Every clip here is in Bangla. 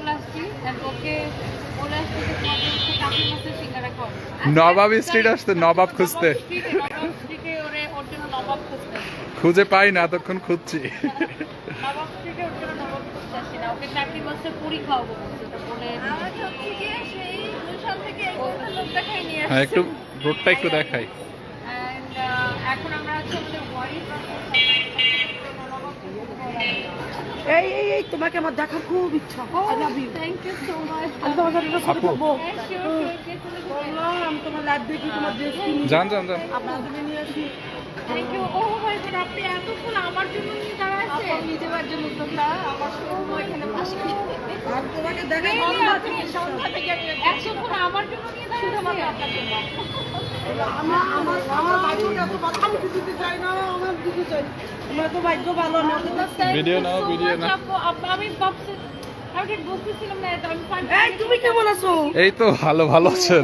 চলে আসছি ওকে বলে আসছি যে তোমাদের হচ্ছে কাকি মাছের সিঙ্গারা খাওয়াবো। নবাব স্ট্রিট আসতে নবাব খুঁজতে। নবাব স্ট্রিটে, ওরে ওর জন্য নবাব খুঁজতে খুঁজে পাই না এতক্ষণ খুঁজছি। নবাব স্ট্রিটে ওর জন্য নবাব খুঁজতে আসছি না। ওকে চাকরি মাছের পুরি খাওয়াবো বলে আমাকে হচ্ছে গিয়ে সেই গুলশান থেকে এই কথা লোকটা খাই নিয়ে হ্যাঁ একটু রোডটা একটু দেখাই। Uh, এখন আমরা আছি আমাদের ওয়ারি এই এই এই তোমাকে আমার দেখার খুব ইচ্ছা। I love you thank you so much আমি তোমার সাথে একটা ছবি তোমার লাইভ দেখি তোমার ড্রেস কিনি। যান যান যান। আপনার জন্য নিয়ে আসি। ইউ ও ভাই আপনি এতক্ষণ আমার জন্য নিয়ে দাঁড়াচ্ছেন জন্য তোমরা আমার সময় এখানে বসে। আর তোমাকে দেখা সন্ধ্যা থেকে সন্ধ্যা থেকে আমার জন্য নিয়ে দাঁড়াচ্ছেন আপনার জন্য। আমার আমার আমার ভাগ্যটা এত ভালো আমি তো দিতে চাই না আমার দিতে চাই আমার তো ভাগ্য ভালো না ভিডিও নাও ভিডিও নাও। আমি ভাবছি আমি ঠিক বুঝতেছিলাম না এটা আমি ফাইন এই তুমি কেমন আছো? এই তো ভালো ভালো আছেন।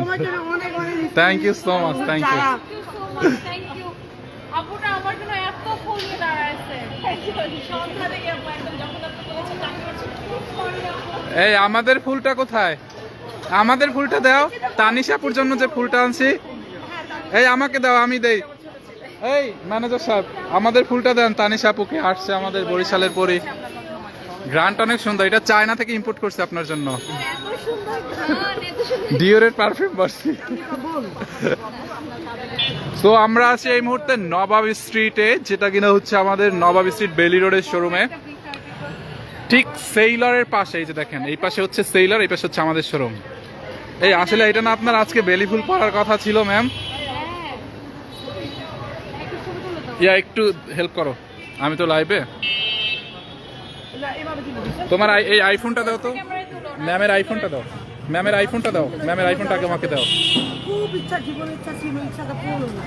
Thank you so much thank you যারা thank you so much thank you আপুটা আমার জন্য এত ফুল নিয়ে দাঁড়াইছে সন্ধ্যা থেকে আপু একদম যখন আপনি বলেছেন চাকরি করছেন এই আমাদের ফুলটা কোথায়? আমাদের ফুলটা দাও। তানিশাপুর জন্য যে ফুলটা আনছি। এই আমাকে দাও আমি দেই। এই ম্যানেজার সাহেব আমাদের ফুলটা দেন। তানিশাপুকে আসছে আমাদের বরিশালের পরি। গ্রান্ট অনেক সুন্দর। এটা চায়না থেকে ইম্পোর্ট করছে আপনার জন্য। ডিওরের পারফিউম বাড়ছি তো আমরা আছি এই মুহূর্তে নবাব স্ট্রিটে যেটা কিনা হচ্ছে আমাদের নবাব স্ট্রিট বেলি রোডের শোরুমে ঠিক সেইলরের পাশে, এই যে দেখেন, এই পাশে হচ্ছে সেইলর এই পাশে হচ্ছে আমাদের শোরুম এই, আসলে এটা না আপনার আজকে বেলি ফুল পরার কথা ছিল ম্যাম ইয়া, একটু হেল্প করো। আমি তো লাইভে। তোমার এই আইফোনটা দাও তো। ম্যামের আইফোনটা দাও। ম্যামের আইফোনটা দাও। ম্যামের আইফোনটা আগে আমাকে দাও। খুব ইচ্ছা জীবন ইচ্ছা ছিল ইচ্ছাটা পূর্ণ হলো।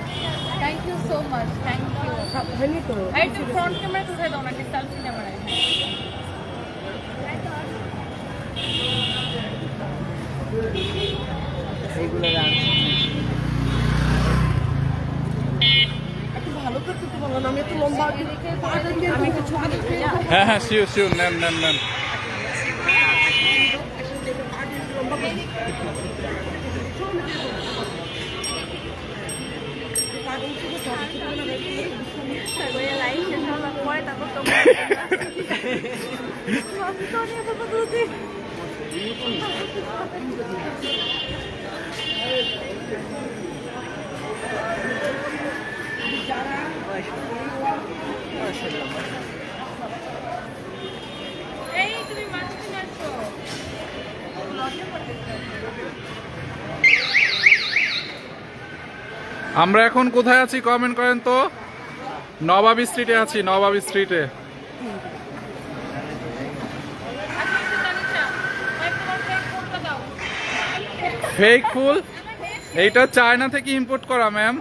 Thank you so much thank you তো এই একটু ফ্রন্ট ক্যামেরা কোথায় দাও নাকি সেলফি ক্যামেরায় তো ছোট হ্যাঁ হ্যাঁ শিওর শিওর নেন নেন নেন লাইভ শেষ হওয়ার পরে তারপর তোমরা আমি তো নিয়ে বলব দুদিন এই তুমি মাছ মারছো আমরা এখন কোথায় আছি কমেন্ট করেন তো? নবাব স্ট্রিটে আছি নবাব স্ট্রিটে ফেক ফুল? এইটা চায়না থেকে ইম্পোর্ট করা ম্যাম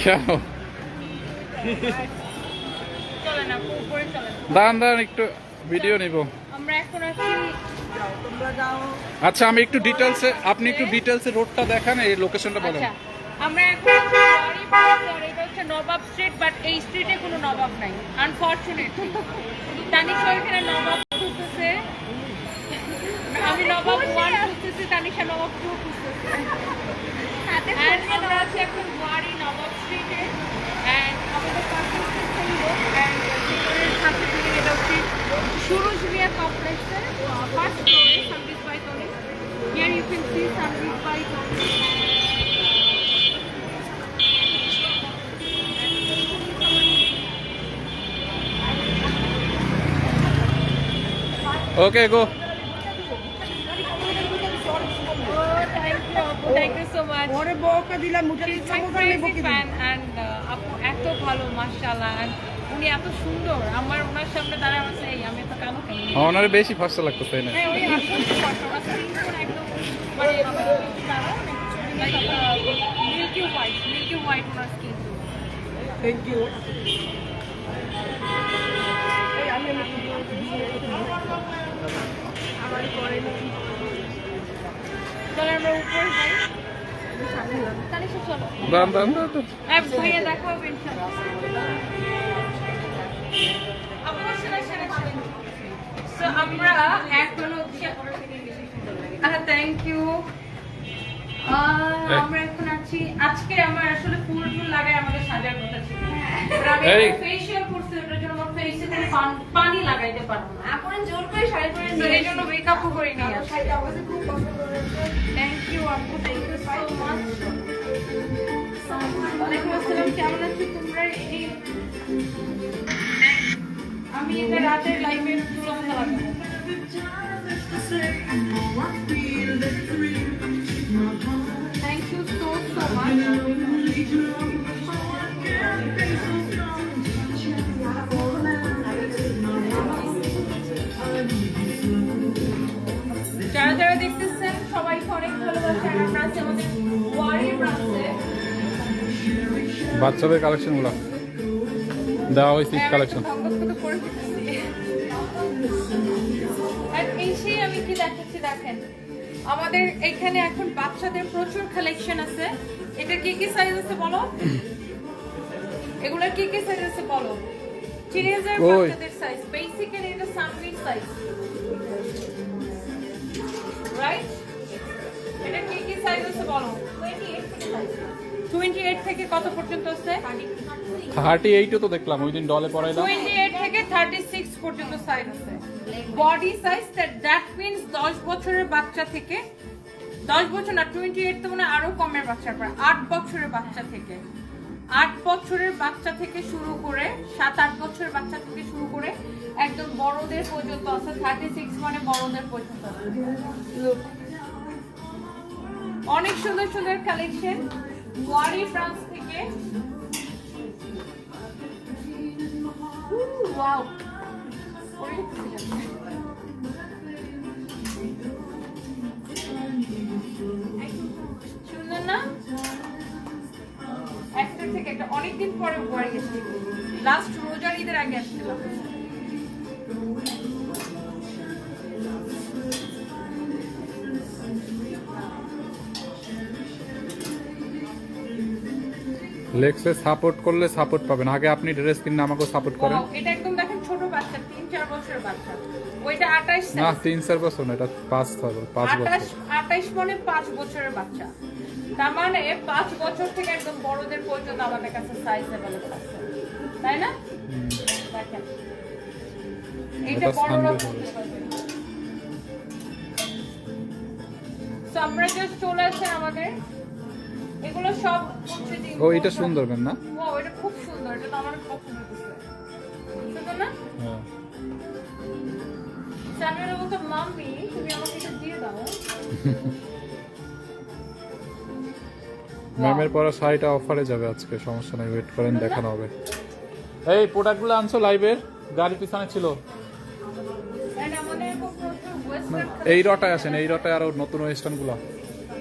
কেন? চলে না উপরে চলে দাঁড়ান দাঁড়ান একটু ভিডিও নিব। আমরা এখন আছি তোমরা আচ্ছা আমি একটু ডিটেলসে আপনি একটু ডিটেলসে রোডটা দেখান এই লোকেশনটা বলেন। আচ্ছা আমরা এখন এটা হচ্ছে নবাব স্ট্রিট বাট এই স্ট্রিটে কোনো নবাব নাই আনফরচুনেটলি তানিশা ওইখানে নবাব খুঁজতেছে। আমি নবাব ওয়ান খুঁজতেছি তানিশা নবাব টু খুঁজতেছে। আমরা আছি এখন ওয়ারি নবাব স্ট্রিটে and আমাদের পাশে হচ্ছে সুন্দর and ভিতরের সাথে থেকে এটা হচ্ছে সুরজ রিয়া কমপ্লেক্সের ফার্স্ট ফ্লোরে by here you can see bye you so much পরে বউকে দিলাম মুখের ইচ্ছা my crazy fan and uh, আপু এত ভালো মাশাআল্লাহ and উনি এত সুন্দর। আমার ওনার সামনে দাঁড়ায় আমার এই আমি তো কেন? ওনারে বেশি ফর্সা না? হ্যাঁ একদম মানে মিল্কি হোয়াইট মিল্কি হোয়াইট ওনার স্কিন থ্যাংক ইউ আমি আমি তাহলে আমরা উপরে যাই। তানিশা চলো। হ্যাঁ, ভাইয়া দেখা হবে ইনশাআল্লাহ। আমরা এখন হচ্ছে হ্যাঁ থ্যাংক ইউ আমরা এখন আছি। আজকে আমার আসলে ফুল লাগাই আমাদের সাজার কথা ছিল। আমি ফেশিয়াল করছি ওটার জন্য আমার ফেসে কোনো পান- পানি লাগাইতে পারব না। আপনি জোর করে শাড়ি পরে So, এই জন্য মেকআপও করে নিয়ে শাড়িটা আমাদের খুব পছন্দ হয়েছে। থ্যাংক ইউ আপু থ্যাংক ইউ সো মাচ ওয়ালাইকুম আসসালাম কেমন আছো তোমরা? এই আমি এদের রাতের লাইভে তুলনা লাগাবো thank you so so much যারা যারা দেখতেছেন সবাইকে অনেক ভালোবাসা আর আমরা আছি আমাদের ওয়ারি ব্রাঞ্চে বাচ্চাদের কালেকশনগুলো। দেওয়া হয়েছে হ্যাঁ, কালেকশন আমাদের এখানে এখন বাচ্চাদের প্রচুর কালেকশন আছে। এটা কি কি সাইজ আছে বলো? এগুলোর কি কি সাইজ আছে বলো? টিনেজার বাচ্চাদের সাইজ বেসিক্যালি এটা সাইজ রাইট এটা কি কি সাইজ আছে বলো? 28 থেকে কত পর্যন্ত আছে? থার্টি এইটও তো দেখলাম ওই দিন ডলে পড়াইলাম। 28 থেকে 36 পর্যন্ত সাইজ আছে। বডি সাইজ দ্যাট মিন্স 10 বছরের বাচ্চা থেকে 10 বছর না 28 তো মানে আরও কমের বাচ্চার পর আট বছরের বাচ্চা থেকে। আট বছরের বাচ্চা থেকে শুরু করে 7 8 বছরের বাচ্চা থেকে শুরু করে একদম বড়দের পর্যন্ত আছে 36 মানে বড়দের পর্যন্ত অনেক সুন্দর সুন্দর কালেকশন ওয়ারি ফ্রান্স থেকে। ওয়াও সুন্দর না একটা থেকে একটা অনেকদিন পরে পরে গেছি। লাস্ট রোজার ঈদের আগে আসছিলাম লেক্সে সাপোর্ট করলে সাপোর্ট পাবেন। আগে আপনি ড্রেস কিনে আমাকে সাপোর্ট করেন। এটা ওইটা আঠাশ না তিন চার বছর না এটা পাঁচ হবে পাঁচ আঠাশ বছর। আঠাশ মানে পাঁচ বছরের বাচ্চা। তার মানে পাঁচ বছর থেকে একদম বড়দের পর্যন্ত আমাদের কাছে সাইজ অ্যাভেলেবল আছে। তাই না। দেখেন। এটা এইটা বড়রা পড়তে পারবে। So, আমরা জাস্ট চলে আসে আমাদের। এগুলো সব ও এটা সুন্দর না? ও এটা খুব সুন্দর। এটা তো আমার সুন্দর না? হ্যাঁ। বলতো মাম্মি তুমি আমাকে এটা দিয়ে দাও। ম্যামের পরা শাড়িটা অফারে যাবে আজকে সমস্যা নাই ওয়েট করেন দেখানো হবে। এই প্রোডাক্টগুলো আনছো লাইভের গাড়ির পিছনে ছিল। এই রটায় আসেন এই রটায় আরও নতুন ওয়েস্টার্নগুলো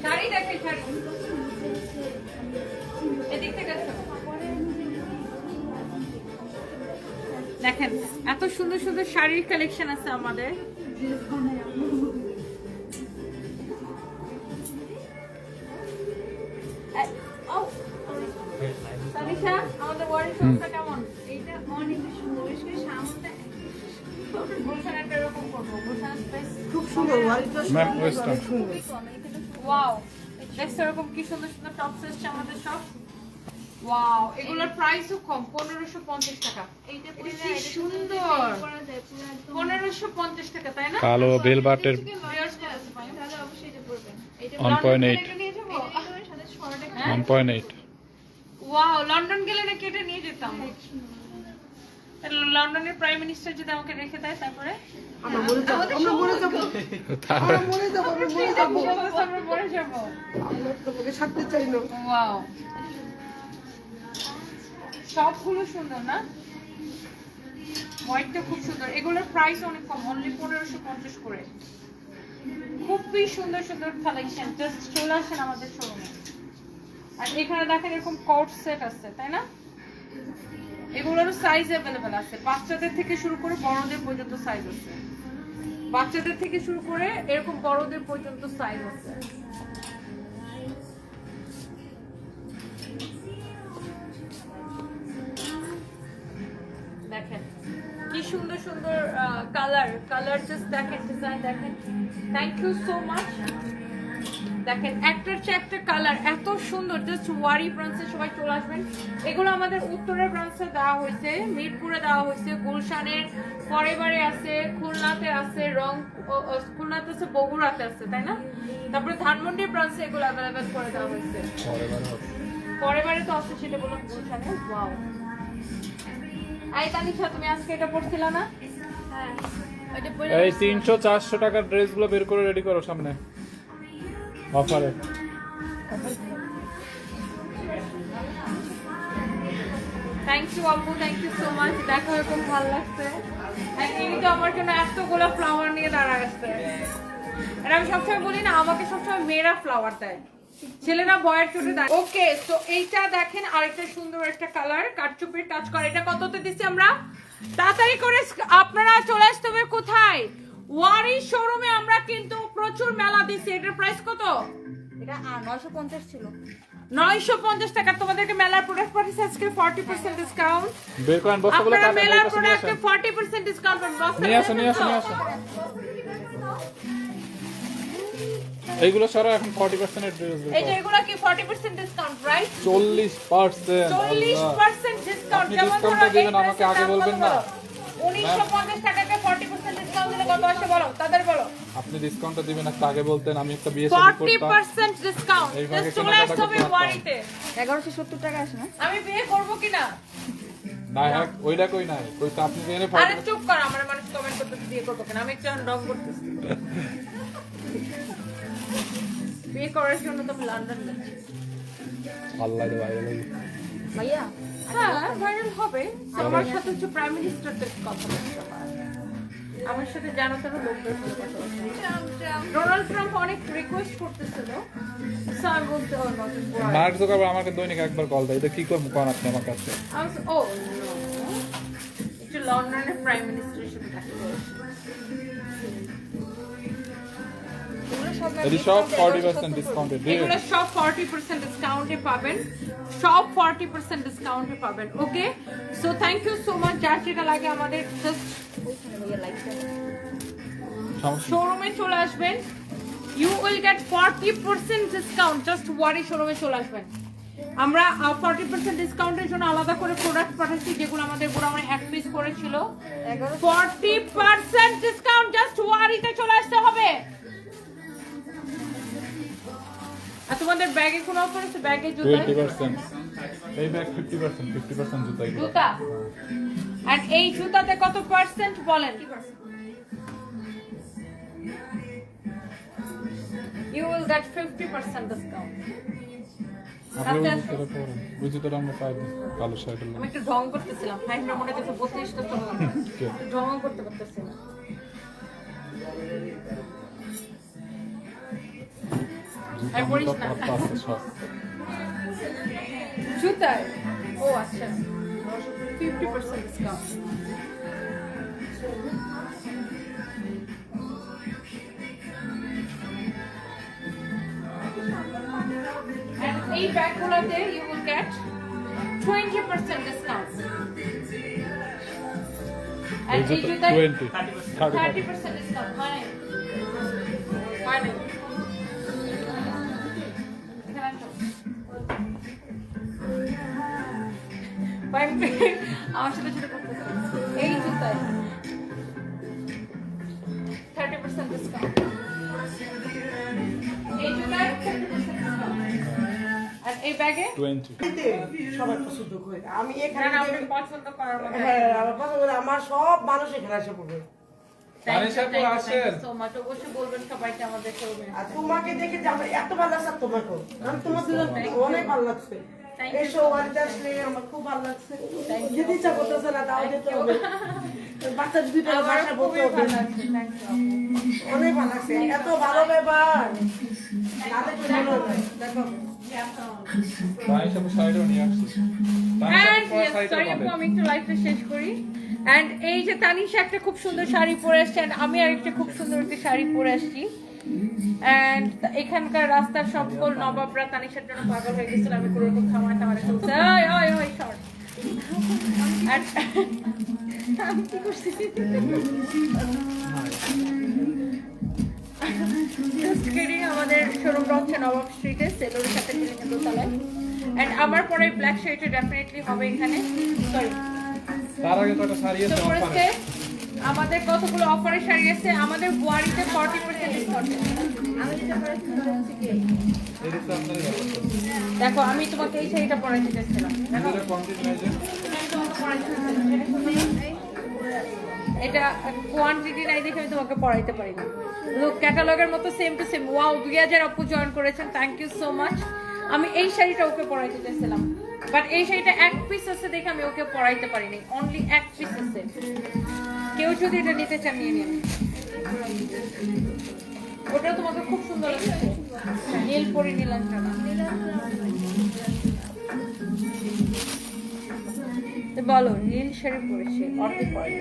শাড়ি শাড়ি। এদিক থেকে। দেখেন এত সুন্দর সুন্দর শাড়ির কালেকশন আছে আমাদের। সুন্দর খুব ওয়াও দেখছ এরকম কি সুন্দর সুন্দর টপস এসছে আমাদের সব। ওয়াও এগুলোর প্রাইসও কম পনেরোশো পঞ্চাশ টাকা। এইটা কি সুন্দর। টাকা তাই না? কালো? তাহলে অবশ্যই এটা এটা শর্ট একটা হ্যাঁ? ওয়াও লন্ডন গেলে নাকি এটা নিয়ে যেতাম। লন্ডনের প্রাইম মিনিস্টার যদি আমাকে রেখে দেয় তারপরে? আমরা মরে যাব আমরা মরে যাব। আমরা মরে যাব আমরা মরে যাব। আমরা মরে যাব। আমরা তোমাকে ছাড়তে চাই না। ওয়াও সবগুলো সুন্দর, না? হোয়াইটটা খুব সুন্দর। এগুলোর প্রাইস অনেক কম অনলি পনেরোশো পঞ্চাশ করে। খুবই সুন্দর সুন্দর কালেকশন জাস্ট চলে আসেন আমাদের শোরুমে আর এখানে দেখেন এরকম কোট সেট আছে, তাই না? এগুলোর সাইজ অ্যাভেলেবেল আছে। বাচ্চাদের থেকে শুরু করে বড়দের পর্যন্ত সাইজ আছে। বাচ্চাদের থেকে শুরু করে এরকম বড়দের পর্যন্ত সাইজ আছে। সুন্দর সুন্দর কালার কালার জাস্ট দেখেন ডিজাইন দেখেন। থ্যাংক ইউ সো মাচ দেখেন একটার চেয়ে একটা কালার এত সুন্দর জাস্ট ওয়ারি ব্রাঞ্চে সবাই চলে আসবেন। এগুলো আমাদের উত্তরের ব্রাঞ্চে দেওয়া হয়েছে মিরপুরে দেওয়া হয়েছে গুলশানের পরেবারে আছে খুলনাতে আছে রং খুলনাতে আছে বগুড়াতে আছে তাই না? তারপরে ধানমন্ডির ব্রাঞ্চে এগুলো অ্যাভেলেবেল করে দেওয়া হয়েছে। পরেবারে তো আছে সেটা বলুন গুলশানে? ওয়াও এই তানিশা তুমি আজকে এটা পড়ছিলা না? হ্যাঁ এই তিনশো চারশো টাকার ড্রেসগুলো বের করে রেডি করো সামনে। অফারে। Thank you thank you so much দেখা হয়ে খুব ভালো লাগছে। তো আমার জন্য এতগুলো ফ্লাওয়ার নিয়ে দাঁড়া গেছে আর আমি সবসময় বলি না আমাকে সবসময় মেয়েরা ফ্লাওয়ার দেয়। ছেলেরা বয়ের দেয় ওকে তো এইটা দেখেন আরেকটা সুন্দর একটা কালার কাটচুপির কাজ করে। এটা কততে দিচ্ছি আমরা? তাড়াতাড়ি করে আপনারা চলে আসতে হবে কোথায়? ওয়ারি শোরুমে আমরা কিন্তু প্রচুর মেলা দিচ্ছি। এটার প্রাইস কত? এটা নয়শো পঞ্চাশ ছিল। নয়শো পঞ্চাশ টাকা। তোমাদেরকে মেলার প্রোডাক্ট পাঠিয়েছে আজকে ফর্টি পার্সেন্ট ডিসকাউন্ট বের করেন বস্তাগুলো মেলার প্রোডাক্টে আসেন। 40% ডিসকাউন্ট পাবেন। বস্তা নিয়ে আসো নিয়ে আসো নিয়ে আসো। এইগুলো সারা এখন ফর্টি পার্সেন্টের ড্রেস এটা এগুলো কি 40% ডিসকাউন্ট রাইট চল্লিশ পার্সেন্ট 40% ডিসকাউন্ট আপনি যেমন ডিসকাউন্টটা দিবেন আমাকে আগে বলবেন না? 1950 টাকাকে 40% ডিসকাউন্ট দিলে কত আসে বলো? তাদের বলো। আপনি ডিসকাউন্টটা দিবেন একটা আগে বলতেন আমি একটা বিয়ে করতাম। 40% ডিসকাউন্ট এইভাবে জাস্ট চলে করতে ওয়ারিতে এগারোশো সত্তর টাকা আসে না? আমি বিয়ে করব কিনা না? হ্যাঁ ওইটা কই নাই? কই তো আপনি এনে আরে চুপ কর আমার মানুষ কমেন্ট করতেছে বিয়ে করব কিনা আমি একটু রং করতেছি। বিয়ে করার জন্য তো আমি লন্ডন যাচ্ছি। আল্লাহ রে ভাই ভাইয়া হ্যাঁ ভাইরাল হবে। আমার সাথে হচ্ছে প্রাইম মিনিস্টারদের কথা বলতে আমার সাথে জানো তারা লোকদের সাথে কথা বলতে। ডোনাল্ড ট্রাম্প অনেক রিকোয়েস্ট করতেছিল। আমি বলতে ও not মার্ক জুকারবার্গ আমাকে দৈনিক একবার কল দেয়। এটা কি করব? কোন আপনি আমার কাছে. একটু লন্ডনের প্রাইম মিনিস্টারের এটি সব ফর্টি পার্সেন্ট ডিসকাউন্টেড এগুলো সব 40% ডিসকাউন্টে পাবেন। সব 40% ডিসকাউন্টে পাবেন okay so thank you so much যার যেটা লাগে আমাদের জাস্ট ভাইয়া লাইক সমস্যা শোরুমে চলে আসবেন। You will get forty percent discount just Wari শোরুমে চলে আসবেন। আমরা ফর্টি পার্সেন্ট ডিসকাউন্টের জন্য আলাদা করে প্রোডাক্ট পাঠাচ্ছি যেগুলো আমাদের গোডাউনে এক পিস করেছিল। ফর্টি পার্সেন্ট ডিসকাউন্ট জাস্ট ওয়ারিতে চলে আসতে হবে। আর তোমাদের ব্যাগে কোনো অফার আছে? ব্যাগে জুতা? পার্সেন্ট এই bag fifty percent fifty percent জুতা এগুলো জুতা? আর এই জুতাতে কত পার্সেন্ট বলেন? You will get fifty percent discount আমি একটু ঢং করতেছিলাম। ফাইভ মনে বত্রিশটা ঢং করতে পারতেছি না আর পড়িস না। সব জুতায় ও আচ্ছা ফিফটি পার্সেন্ট ডিসকাউন্ট And এই ব্যাগগুলোতে you will get 20% discount. এই And এই জুতো জুতায় টোয়েন্টি থার্টি 30% discount হয় নাই? আমার সাথে সাথে করতেছে। এই জুতায়। 30% discount. এই জুতায় 30% discount. আর এই ব্যাগে? টোয়েন্টি সবাই পছন্দ করে। আমি এখানে না আপনি পছন্দ করার মতো হ্যাঁ আমার পছন্দ আমার সব মানুষ এখানে এসে পড়বে। তোমাকে দেখে যে আমার এত ভালো লাগছে তোমাকে তোমার দুজন অনেক ভালো লাগছে। এসো বাড়িতে আসলে আমার খুব ভালো লাগছে। যেতে ইচ্ছা করতেছে না তাও যেতে হবে। বাচ্চা দুইটা বাসা বলতে হবে। ভালো লাগছে। থ্যাংক ইউ অনেক ভালো লাগছে। এত ভালো ব্যাপার। না দেখলে না। দেখো তাই সব সাইডেও নিয়ে আসছি। And yes, sorry আপু, আমি একটু লাইফটা শেষ করি। এন্ড এই যে তানিশা একটা খুব সুন্দর শাড়ি পরে আসছে and আমি আর একটা খুব সুন্দর একটা শাড়ি পরে আসছি। এন্ড এখানকার রাস্তার সকল নবাবরা তানিশার জন্য পাগল হয়ে গেছিল আমি কোনো রকম থামায় থামায় চলছে। ওই ওই ওই শর্ট আমি কি করছি? আমাদের শোরুমটা হচ্ছে নবাব স্ট্রিটে সেলোর সাথে দোতলায় এন্ড আমার পরে ব্ল্যাক শাড়িটা ডেফিনেটলি হবে এখানে। সরি তার আগে কটা শাড়ি আছে আমাদের কতগুলো অফারের শাড়ি আছে আমাদের বুয়ারিতে ফর্টি পার্সেন্ট দেখো, আমি তোমাকে এই শাড়িটা পরাইতে চাচ্ছিলাম এটা কোয়ান্টিটি নাই দেখে আমি তোমাকে পড়াইতে ক্যাটালগের মতো সেম টু সেম আপু জয়েন করেছেন। থ্যাংক ইউ সো মাচ আমি এই শাড়িটা ওকে বাট এই শাড়িটা এক পিস আছে দেখে আমি ওকে পারিনি। অনলি এক পিস আছে। কেউ যদি এটা নিতে চান নিয়ে নিন ওটা তোমাকে খুব সুন্দর লাগছে। নীল পরি নিলাম বলো নীল শাড়ি পরেছে অর্ধেক পরে।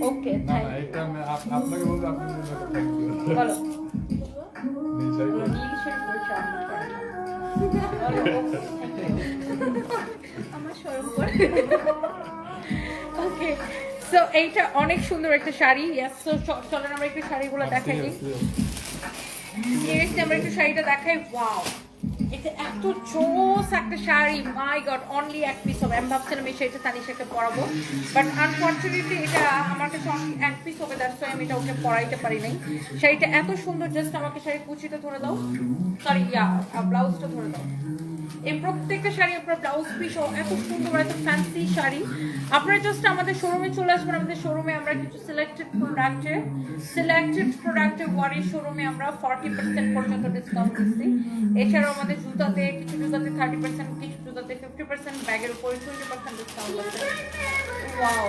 ওকে আপনাকে বলব আপনি বলো। নীল শাড়ি পরে। পরেছে। আমার করে ওকে সো এইটা অনেক সুন্দর একটা শাড়ি। ইয়াস সো চলেন আমরা একটু শাড়িগুলো দেখাই সিরিয়াসলি আমরা একটু শাড়িটা দেখাই। ওয়াও এটা এত জোস একটা শাড়ি। মাই গড অনলি এক পিস হবে আমি ভাবছিলাম এই শাড়িটা তানিশাকে পরাবো। বাট আনফর্চুনেটলি এটা আমার কাছে এক পিস হবে দ্যাটস আমি এটা ওকে পরাইতে পারি নাই। শাড়িটা এত সুন্দর জাস্ট আমাকে শাড়ি কুচিটা ধরে দাও। সরি ইয়া ব্লাউজটা ধরে দাও। এই প্রত্যেকটা শাড়ি আপনার ব্লাউজ পিস এত সুন্দর, এত ফ্যান্সি শাড়ি। আপনারা জাস্ট আমাদের শোরুমে চলে আসবেন, আমাদের শোরুমে আমরা কিছু সিলেক্টেড প্রোডাক্টে সিলেক্টেড প্রোডাক্টে ওয়ারি শোরুমে আমরা ফর্টি পার্সেন্ট পর্যন্ত ডিসকাউন্ট দিচ্ছি। এছাড়াও আমাদের জুতাতে কিছু জুতাতে থার্টি পার্সেন্ট কিছু জুতাতে ফিফটি পার্সেন্ট ব্যাগের উপরে টোয়েন্টি পার্সেন্ট ডিসকাউন্ট আছে। ওয়াও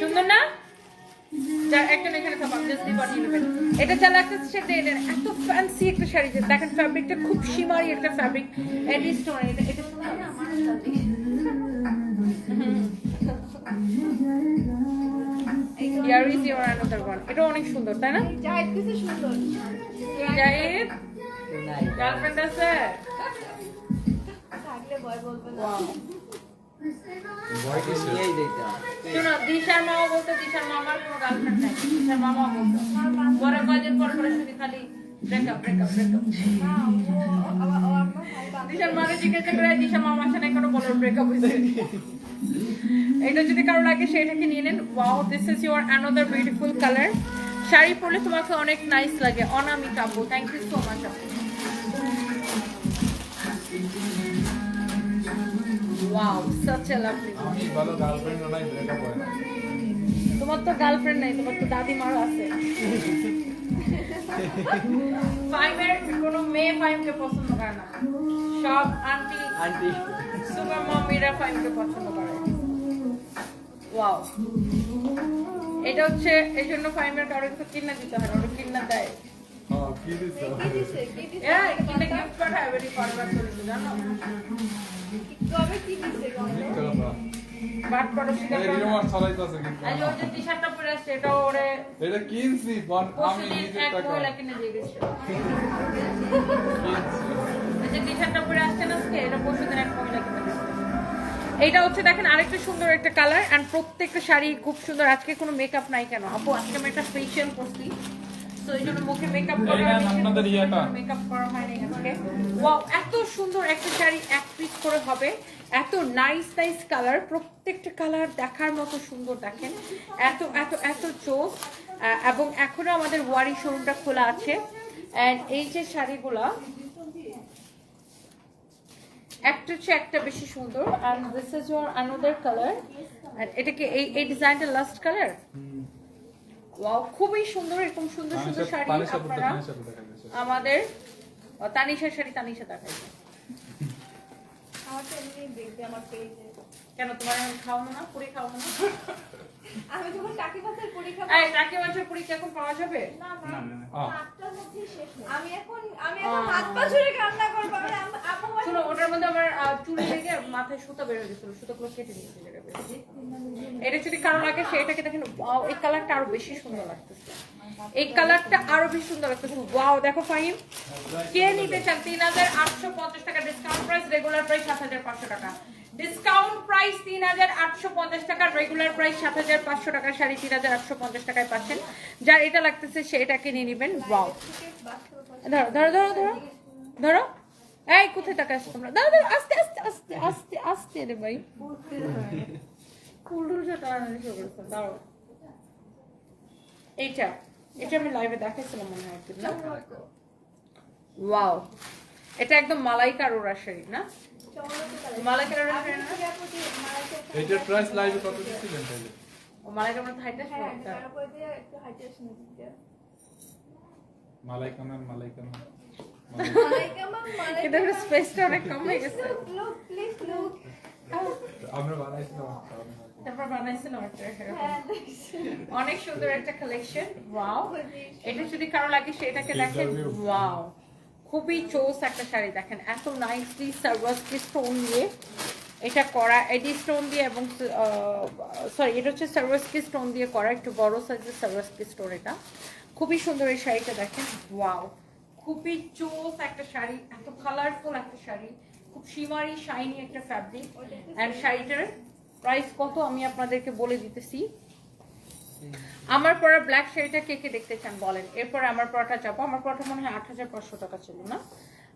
সুন্দর না? একজন এখানে থাকো জাস্ট দিবার নেবেন এটা যা লাগতেছে সেটা এটা এত ফ্যান্সি একটা শাড়ি যে দেখেন ফ্যাব্রিকটা খুব সীমারি একটা ফ্যাব্রিক এডি স্টোন এটা এটা ওয়ান এটা অনেক সুন্দর তাই না? জাহিদ কিছু সুন্দর। জাহিদ গার্লফ্রেন্ড আছে? থাকলে ভয় বলবে না। শোনো দিশার মামা বলতো দিশার মামার কোনো গার্লফ্রেন্ড নাই। দিশার মামা বলতো পরে কয়দিন পর পরে শুধু খালি ব্রেকআপ ব্রেকআপ ব্রেকআপ না ও আবার ও আমার ভাই বাবা দিশার মাকে জিজ্ঞাসা করে দিশার মামা আসে না কেন ব্রেকআপ হয়েছে? এটা যদি কারও লাগে সেটাকে নিয়ে নেন। Wow this is your another beautiful colour sari পরলে তোমাকে অনেক নাইস লাগে। অনামিকা আপু থ্যাংক ইউ সো মাচ আপু। ওয়াও সাচ এ লাভলি আমি ভালো গার্লফ্রেন্ড নাই ব্রেকআপ হয় না। তোমার তো গার্লফ্রেন্ড নাই তোমার তো দাদিমার আছে। ফাইমের কোনো মেয়ে ফাইমকে পছন্দ করে না। সব আন্টি আন্টি সুপার মামিরা ফাইমকে পছন্দ করে। ওয়াও এটা হচ্ছে এই জন্য ফাইমের কারও একটু কিনা দিতে হয় না ওটা কিনা দেয়। হ্যাঁ কি দিছো কি দিছে কি দিছে এরা কিনা গিফট পাঠায় বেরি ফরওয়ার্ড করেছে জানো? বাট এই কিন্তু। যে পরে এটা ওরে এটা কিনছি বন আমি পরশুদিন টাকা মহিলা কিনে দিয়ে গেছে। এই যে টি শার্টটা পরে আসছে না আজকে এটা পরশুদিন এক মহিলা কিনে দিয়েছে এইটা হচ্ছে দেখেন আরেকটা সুন্দর একটা কালার এন্ড প্রত্যেকটা শাড়ি খুব সুন্দর। আজকে কোনো মেকআপ নাই কেন? আপু আজকে আমি একটা ফেশিয়াল করছি। তো এই জন্য মুখে মেকআপ করা আপনাদের ইয়েটা। মেকআপ করা আজকে ওয়াও এত সুন্দর একটা শাড়ি এক পিস করে হবে। এত নাইস নাইস কালার প্রত্যেকটা কালার দেখার মতো সুন্দর দেখেন। এত এত এত চোখ এবং এখনও আমাদের ওয়ারি শোরুমটা খোলা আছে। এন্ড এই যে শাড়িগুলা একটা হচ্ছে একটা বেশি সুন্দর this is your another color and এটা কি এই এই ডিজাইনটা লাস্ট কালার ওয়াও খুবই সুন্দর এরকম সুন্দর সুন্দর শাড়ি আপনারা আমাদের তানিশার শাড়ি তানিশা পেজে কেন তোমার এখন খাওয়ানো না? পুরি খাওয়ানো না? আমি যখন টাকি মাছের পরীক্ষা এই টাকি মাছের পুরি কি এখন পাওয়া যাবে? না না আহ। শেষ। আমি এখন আমি এখন হাত পা ছুড়ে কান্না ওটার মধ্যে আমার চুল লেগে মাথায় সুতা বের কেটে বের এটা যদি লাগে সেটাকে দেখেন এই কালারটা আরও বেশি সুন্দর লাগতেছে। এই কালারটা আরও বেশি সুন্দর লাগতেছে। দেখো কে নিতে চান? তিন হাজার আটশো পঞ্চাশ টাকা ডিসকাউন্ট প্রাইস রেগুলার প্রাইস সাত হাজার পাঁচশো টাকা। ডিসকাউন্ট প্রাইস তিন হাজার আটশো পঞ্চাশ টাকা রেগুলার প্রাইস সাত হাজার পাঁচশো টাকা, শাড়ি তিন হাজার আটশো পঞ্চাশ টাকায় পাচ্ছেন। যার এটা লাগতেছে সে এটাকে নিয়ে নেবেন। ওয়াও। ধরো ধরো ধরো ধরো ধরো। এই কোথায় টাকা আসছে তোমরা? দাঁড়া দাঁড়া আস্তে আস্তে আস্তে আস্তে আস্তে রে ভাই। এইটা এটা আমি লাইভে দেখাইছিলাম মনে হয় একদিন না? ওয়াও এটা একদম মালাইকার ওরা শাড়ি না? মালাইকার ওরা শাড়ি না? এটার প্রাইস লাইভে কত দিচ্ছিলেন তাহলে? ও মালাইকার মধ্যে হাইটা হ্যাঁ তারপরে একটু হাইটে দিতে। মালাইকা ম্যাম মালাইকা একটা স্পেসটা অনেক কম হয়ে গেছে। আমরা বানাইছিলাম একটা, তারপর বানাইছিলাম একটা। হ্যাঁ অনেক সুন্দর একটা কালেকশন ওয়াও এটা যদি কারও লাগে সেটাকে দেখেন। ওয়াও খুবই চোস একটা শাড়ি দেখেন। এত নাইসলি সার্ভাসকি স্টোন দিয়ে এটা করা এডি স্টোন দিয়ে এবং সরি এটা হচ্ছে সার্ভাসকি স্টোন দিয়ে করা। একটু বড় সাইজের সার্ভাসকি স্টোন এটা। খুবই সুন্দর এই শাড়িটা দেখেন। ওয়াও খুবই চোস একটা শাড়ি, এত কালারফুল একটা শাড়ি, খুব শিমারি শাইনি একটা ফ্যাব্রিক অ্যান্ড শাড়িটার প্রাইস কত আমি আপনাদেরকে বলে দিতেছি। আমার পরা ব্ল্যাক শাড়িটা কে কে দেখতে চান বলেন? এরপর আমার পরাটা যাব আমার পরাটা মনে হয় আট হাজার পাঁচশো টাকা ছিল, না?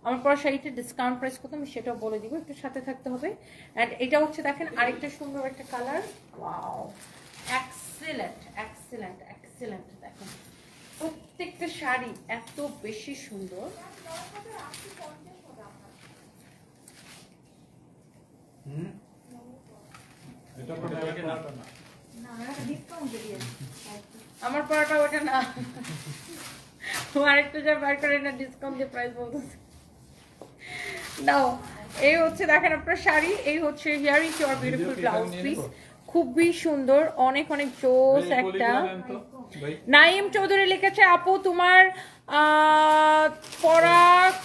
আমার পরা শাড়িটা ডিসকাউন্ট প্রাইস কত আমি সেটাও বলে দিব, একটু সাথে থাকতে হবে। অ্যান্ড এটা হচ্ছে দেখেন আরেকটা সুন্দর একটা colour wow excellent excellent excellent দেখেন। প্রত্যেকটা শাড়ি এত বেশি সুন্দর। আমার পরাটা ওটা না। আরেকটু যা বার করে না ডিসকাউন্ট দিয়ে প্রাইস বলতেছে। নাও এই হচ্ছে দেখেন আপনার শাড়ি এই হচ্ছে here is your beautiful blouse piece খুবই সুন্দর অনেক অনেক জোস একটা। নাইম চৌধুরী লিখেছে আপু তোমার পরা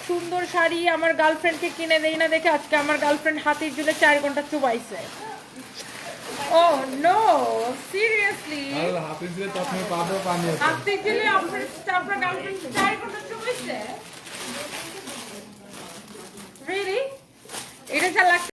সুন্দর শাড়ি আমার গার্লফ্রেন্ডকে কিনে দেই না দেখে আজকে আমার গার্লফ্রেন্ড হাতির জুলে চার ঘণ্টা চুবাইছে। ও নো সিরিয়াসলি আর হাফিজ তো আপনি পাবো পানি হাতির জুলে আপনার আপনার গার্লফ্রেন্ড চার ঘণ্টা চুবাইছে? রিয়েলি এটা যা